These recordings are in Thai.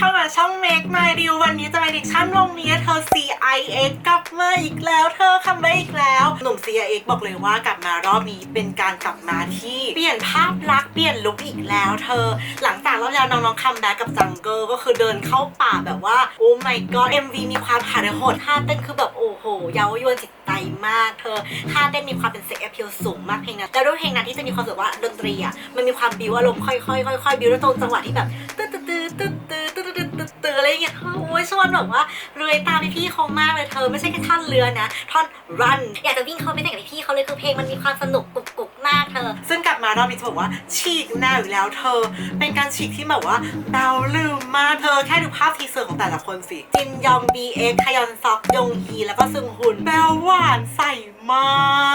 เข้ามาช่อง Make My Deal วันนี้จะมาดิชั่นวงนี้เธอ CIX กลับมาอีกแล้ว เธอคัมแบ็กอีกแล้ว หนุ่ม CIX บอกเลยว่ากลับมารอบนี้เป็นการกลับมาที่เปลี่ยนภาพลักษณ์เปลี่ยนลุคอีกแล้ว เธอ หลังจากรอบแล้วน้องๆคัมแบ็กกับจังเกิลก็คือเดินเข้าป่าแบบว่าโอ้ my god MV มีความหาโหดท่าเต้นคือแบบโอ้โหเย้ายวนจิตใจมาก เธอท่าเต้นมีความเป็นเซ็กแอพิลสูงมากเพลงนั้นแต่ด้วยเพลงนั้นที่จะมีความรู้สึกว่าดนตรีอะมันมีความบิวอารมณ์ค่อยๆค่อยๆบิวแล้วตรงจังหวะที่แบบ อะไรเงี้ยโอ้ยชวนแบบว่าเรือยตามพี่ๆเขามากเลยเธอ ไม่ใช่แค่ท่อนเรือนะท่อน run อยากจะวิ่งเข้าไปเต้นกับพี่ๆเขาเลยคือเพลงมันมีความสนุกกรุบกรุบมากเธอ ซึ่งกลับมารอบนี้จะบอกว่าฉีกแนวอีกแล้วเธอ เป็นการฉีกที่แบบว่าเดาลืมมากเธอแค่ดูภาพทีเซอร์ของแต่ละคนสิจินยอง BX คยอนซอกยงฮีแล้วก็ซึงฮุนแบลหวานใส่ ม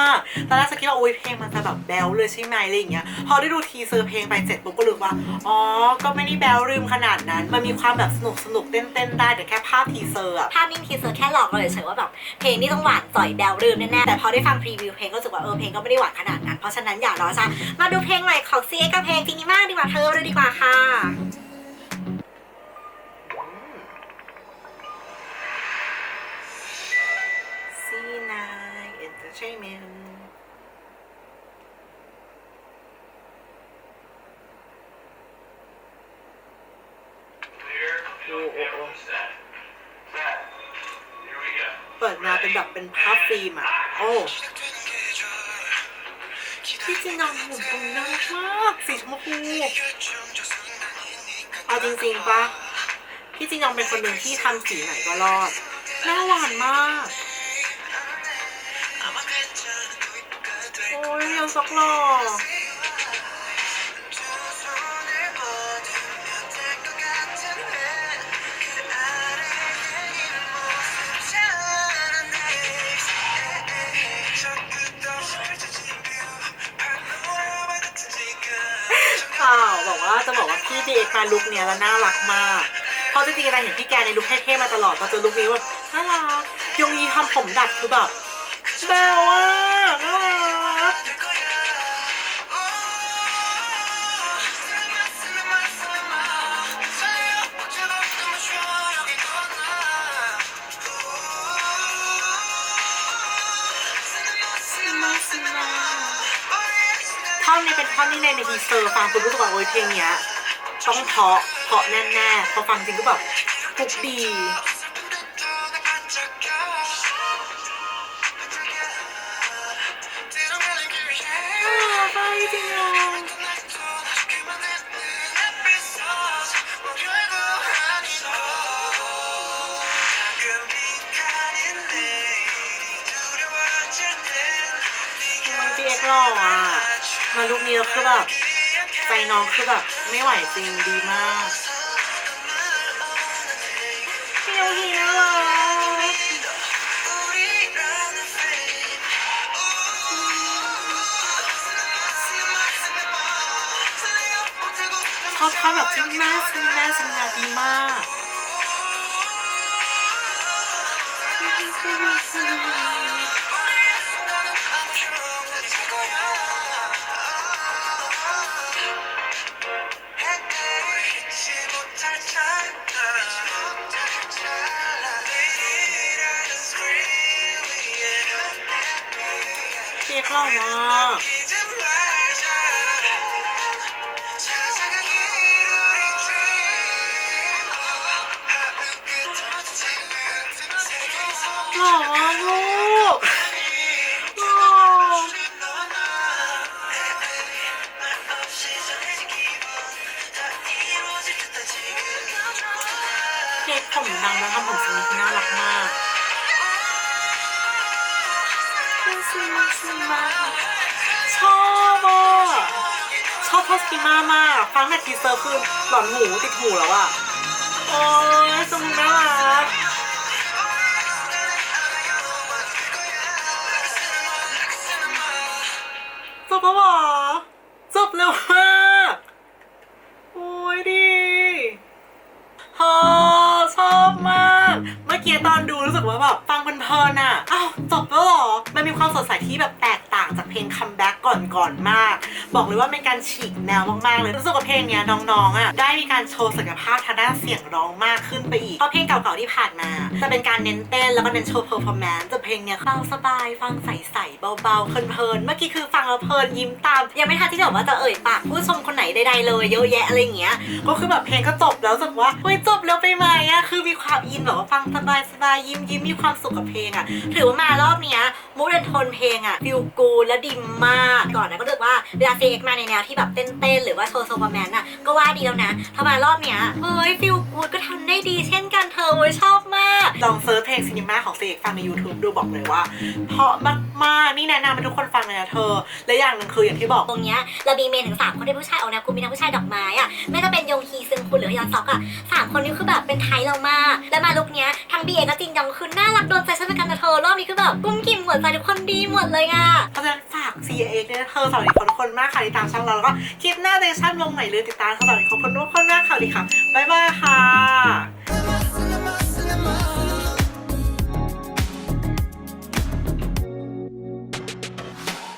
ากตอนแรกจะคิดว่าโอ้ยเพลงมันจะแบบแบลเลยใช่ไหมอะไรอย่างเงี้ย พอได้ดูทีเซอร์เพลงไปเสร็จปุ๊บก็รู้ว่า อ๋อ ก็ไม่ได้แบลลืมขนาดนั้น มันมีความแบบสนุกสนุกเต้นเต้นได้แต่แค่ภาพทีเซอร์อะภาพนิ่งทีเซอร์แค่หลอกเราเฉยๆว่าแบบเพลงนี่ต้องหวานจ่อยแบลลืมแน่ๆ แต่พอได้ฟังพรีวิวเพลงก็รู้สึกว่าเออเพลงก็ไม่ได้หวานขนาดนั้น เพราะฉะนั้นอย่ารอช้ามาดูเพลงใหม่ของ CX กับเพลงจินิมากดีกว่าเธอเลยดีกว่าค่ะ Entertainment โอ้โอ้เปิดมาเป็นแบบเป็นภาพฟิล์มอะ โอ้พี่จินยองหุ่นตรงน่ารักมากสีชมพูเอาจริงๆปะพี่จินยองเป็นคนหนึ่งที่ทำสีไหนก็รอดน้าหวานมาก โอ้ยยังสักหล่อข่าวบอกว่าจะบอกว่าพี่ดีเอ็กมาลุคเนี้ยแล้วน่ารักมาก เพราะจริงๆเราเห็นพี่แกในลุคเท่ๆมาตลอดพอเจอลุคนี้ว่าน่ารักยงยีทำผมดัดคือแบบแบว่า อนนี้เป็นท่อนที่ในในทีเซอร์ฟังคุณรู้สึกว่าโอ้ยเพลงเนี้ยต้องเพาะเพาะแน่ๆพอฟังจริงก็แบบฟุกดีน่ารักไปจริงอะน้องพีเอ็กหล่ออะ มาลุคนี้แล้วคือแบบใจน้องคือแบบไม่ไหวจริงดีมากพี่น้องพีน่ารักชอบท่าแบบซึ่งหน้าซึ่งหน้าซึ่งหน้าดีมากพี่เอ็กหล่อมากหล่อมากลูกหล่อเด็กผมดำแล้วทำผมทรงนี้คือน่ารักมาก ชอบอะชอบทอสกิมามากฟังแต่ทีเซอร์คือหลอนหูติดหูแล้วอะโอ้ยสมุนน่ารักจบแล้วหรอจบเร็วมากโอ้ยดีฮอชอบมาก เมื่อกี้ตอนดูรู้สึกว่าแบบฟังเพลินๆอะ ที่แบบแตกต่างจากเพลงคัมแบ็กก่อนๆมาก บอกเลยว่าเป็นการฉีกแนวมากๆเลยรู้สึกว่าเพลงเนี้ยน้องๆอะได้มีการโชว์ศักยภาพทางด้านเสียงร้องมากขึ้นไปอีกเพราะเพลงเก่าๆที่ผ่านมา จะเป็นการเน้นเต้นแล้วก็เน้นโชว์เพอร์ฟอร์แมนซ์แต่เพลงเนี้ยเบาสบายฟังใสๆเบาๆเพลินๆเมื่อกี้คือฟังแล้วเพลินยิ้มตาม ยังไม่ทันที่จะบอกว่าจะเอ่ยปากผู้ชมคนไหนใดๆเลยเยอะแยะอะไรเงี้ยก็คือแบบเพลงก็จบแล้วสึกว่าเฮ้ยจบแล้วไปไหมอะคือมีความอินแบบว่าฟังสบายสบายๆยิ้มยิ้มมีความสุขกับเพลงอะถือว่ามารอบเนี้ยมูดแอนโทนเพลงอะฟิลกูและดิมมากก่อนนะก็รู้สึกว่าเวลาซีเอ็กมาในแนวที่แบบเต้นๆหรือว่าโชว์โซบาแมนอะก็ว่าดีแล้วนะถ้ามารอบเนี้ยเฮ้ยฟิลกูก็ทำได้ดีเช่นกันเธอเว้ยชอบมาก ลองเซิร์ชเพลงซินิม่าของซีเอ็กฟังใน YouTube ดูบอกเลยว่า เพราะมากๆนี่แนะนำให้ทุกคนฟังเลยนะเธอ และอย่างหนึ่งคืออย่างที่บอกตรงเนี้ยเรามีเมนถึงสามคนที่ผู้ชายออกแนวกูมีทั้งผู้ชายดอกไม้อะไม่ว่าจะเป็นยงฮีซึงคุณหรือยอนซอกอะสามคนนี้คือแบบเป็นไทยเรามากและมาลุกเนี้ยทั้งบีเอกับจินยองคือน่ารักโดนใจฉันเป็นกันนะเธอรอบนี้คือแบบกุ้มกิ่มหัวใจทุกคนดีหมดเลยอะเพราะฉะนั้นฝาก C A X เนี่ยนะเธอสำหรับคนทุกคนมากค่ะติดตามช่องเราแล้วก็คลิปหน้าเดชั่นลงใหม่เลยติดตามสำหรับคนทุกคนมากค่ะดีค่ะบ๊ายบายค่ะ